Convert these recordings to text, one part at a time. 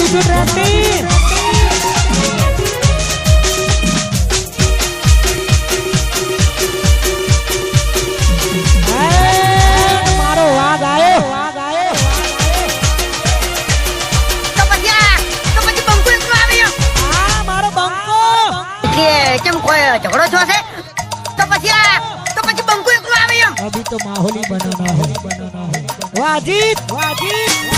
ગુજરાતી ઝઘડો છો છે તો પછી આ તો પછી બંકુ એકલું આવે એમ. અભી તો માહોલી બનાના હોય બનાના હોય વાજીત વાજીત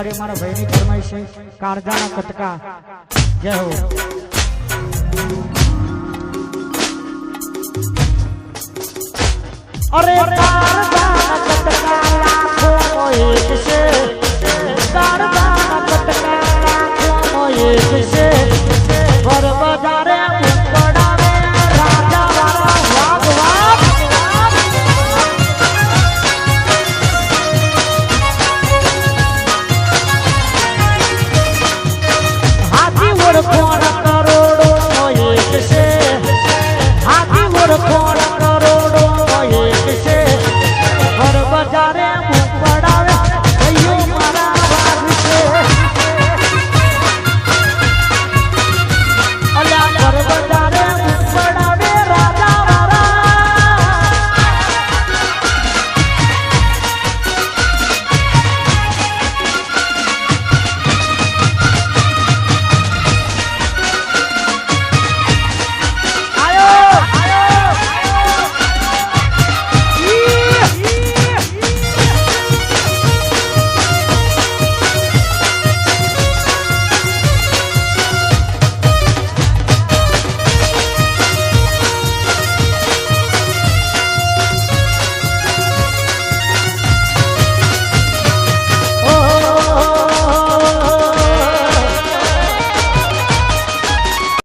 તારે મારા ભાઈની ફરમાઈશ છે. કાળજાના કટકા. જય હો. અરે કાળજાના કટકા. લાખો એક છે.